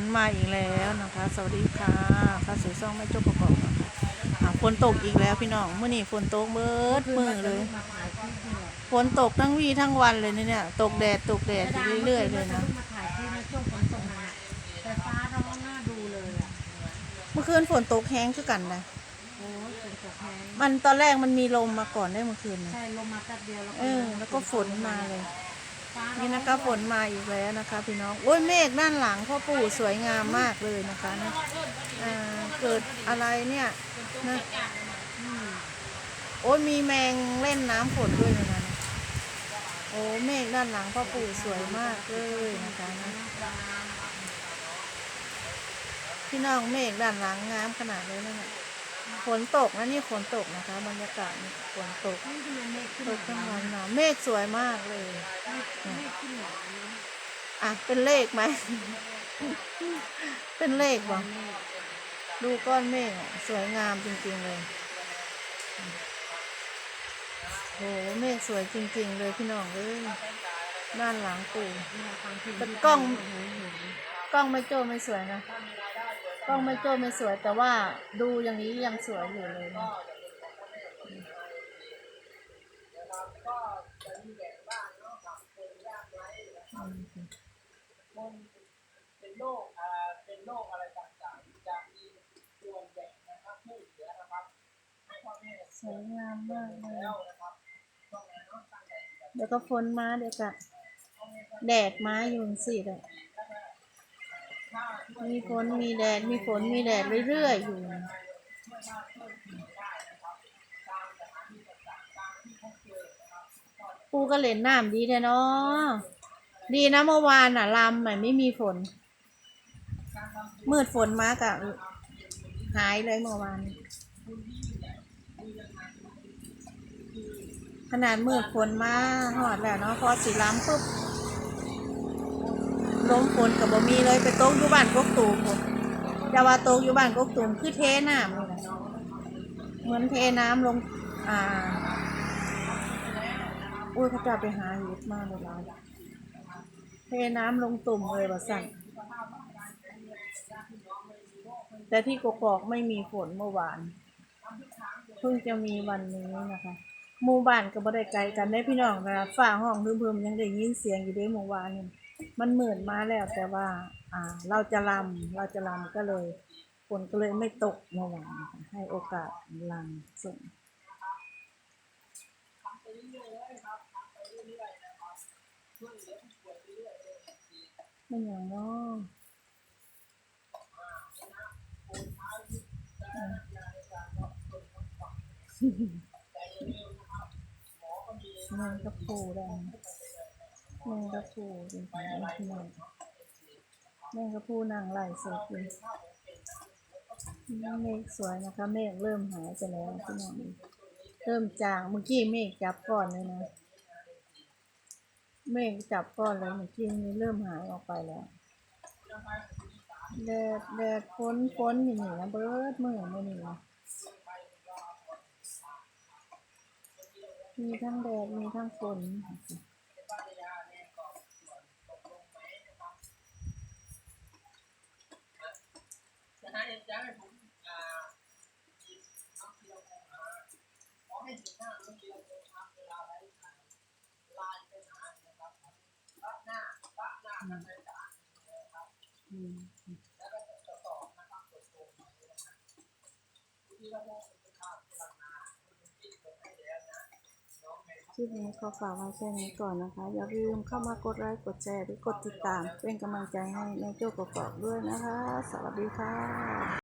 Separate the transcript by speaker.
Speaker 1: นมาอีกแล้วนะคะ สวัสดีค่ะข้าสู่ซ่องไม่จบประกอบนะคะอ่าฝนตกอีกแล้วพี่น้องเมื่อนี้ฝนตกเบิดมือเลย
Speaker 2: มาถ่ายคลิปนี่แหละ
Speaker 1: ฝนตกทั้งวีทั้งวันเลยเนี่ย ตกแดดตกแดดอยู่เรื่อยๆเลยนะ
Speaker 2: มาถ่ายคลิปในช่วงฝนตกนั่นแหละแต่ฟ้าร้องน่าดูเลยอะ
Speaker 1: เมื่อคืนฝนตกแห้งคือกันนะ
Speaker 2: โอ้ยฝนตกแรง
Speaker 1: มันตอนแรกมันมีลมมาก่อนได้เมื่อคืนนะ
Speaker 2: ใช่ลมมาแป๊บเดียวแล้ว
Speaker 1: เออแล้วก็ฝนมาเลย
Speaker 2: ฟ้าร้อง
Speaker 1: นี่นะคะฝนมาอีกแล้วนะคะ พี่น้องโอ้ยเมฆด้านหลังพ่อปู่สวยงามมากเลยนะคะนะอ่าเกิดอะไรเนี่ยนะโอ้ยมีแมงเล่นน้ำฝนด้วยนะนะโอ้เมฆด้านหลังพ่อปู่สวยมากเลยนะคะนะพี่น้องเมฆด้านหลังงามขนาดเลยนั่นน่ะ ฝนตกนะนี่ฝนตกนะคะ บรรยากาศนี่ฝนตกตกทั้งวันนะเมฆสวยมากเลยอะเป็นเลขไหม เป็นเลขบ่ดูก้อนเมฆสวยงามจริงๆเลยโหเมฆสวยจริง ๆ เลยพี่น้องเอ้ยด้านหลังปู่
Speaker 2: เป็
Speaker 1: นกล้อง กล้องไม่โจ้ไม่สวยนะ กล้องไม่โจ้ไม่สวยแต่ว่าดูอย่างนี้ยังสวยอยู่เลยนะ
Speaker 3: เป็นโรคอ่าเป็นโรคอะไรต่างๆจะมีส่วนแบ่งนะครับช่วยเหลือนะครับให้พ่อแม่
Speaker 1: สวยงามมากเลย
Speaker 3: แล้วนะครับ
Speaker 1: เดี๋ยวก็ฝนมาเดี๋ยวก็แดดมาอยู่สิเลย มีฝนมีแดดมีฝนมีแดดเรื่อยๆอยู่ปูก็เล่นน้ำดีแท้เนาะดีนะเมื่อวานอะลำอ่ไม่มีฝน มืดฝนมากอะหายเลยเมื่อวาน ขนาดมืดฝนมาหอดแล้วเนาะพอสีล้ำปุ๊บ ลมฝนกับบ่มีเลยไปตกอยู่บ้านกกตูมผมจะว่าตกอยู่บ้านกกตูมคือเทน้ำเลยเหมือนเทน้ำลง อ่า อุ้ยเขาจะไปหาเห็ดมากเลยร้าเทน้ำลงตุ่มเลยว่สั่นแต่ที่กกอกไม่มีฝนเมื่อวาน เพิ่งจะมีวันนี้นะคะหมู่บ้านก็บ่ได้ไกลกันได้พี่น้องนะฝ้าห้องเพิ่มๆยังได้ยินเสียงอยู่เด้เมื่อวานนี่ มันเหมือนมาแล้วแต่ว่า อ่า เราจะลำเราจะลำก็เลยฝนก็เลยไม่ตกเมื่อวานให้โอกาสลำส่งไม่อย่างนาะแมงกะพรูแดง แมงกะพูจริงๆไอ้พี่น้องแมงกะพูนางไหลสดเลยเมฆสวยนะคะ เมฆเริ่มหายไปแล้วพี่น้องเริ่มจางเมื่อกี้เมฆจับก้อนเลยนะ เมฆจับก้อนเลยเมื่อกี้นี้เริ่มหายออกไปแล้วแดดแดดฝนฝนนี่างนี่นะเบิดเมื่อมือนี่นะมีทั้งแดดมีทั้งฝ
Speaker 3: น
Speaker 1: คลิปนี้ขอฝากไว้แค่นี้ก่อนนะคะ อย่าลืมเข้ามากดไลค์กดแชร์หรือกดติดตาม เป็นกำลังใจให้แม่โจ้กรอกๆด้วยนะคะ สวัสดีค่ะ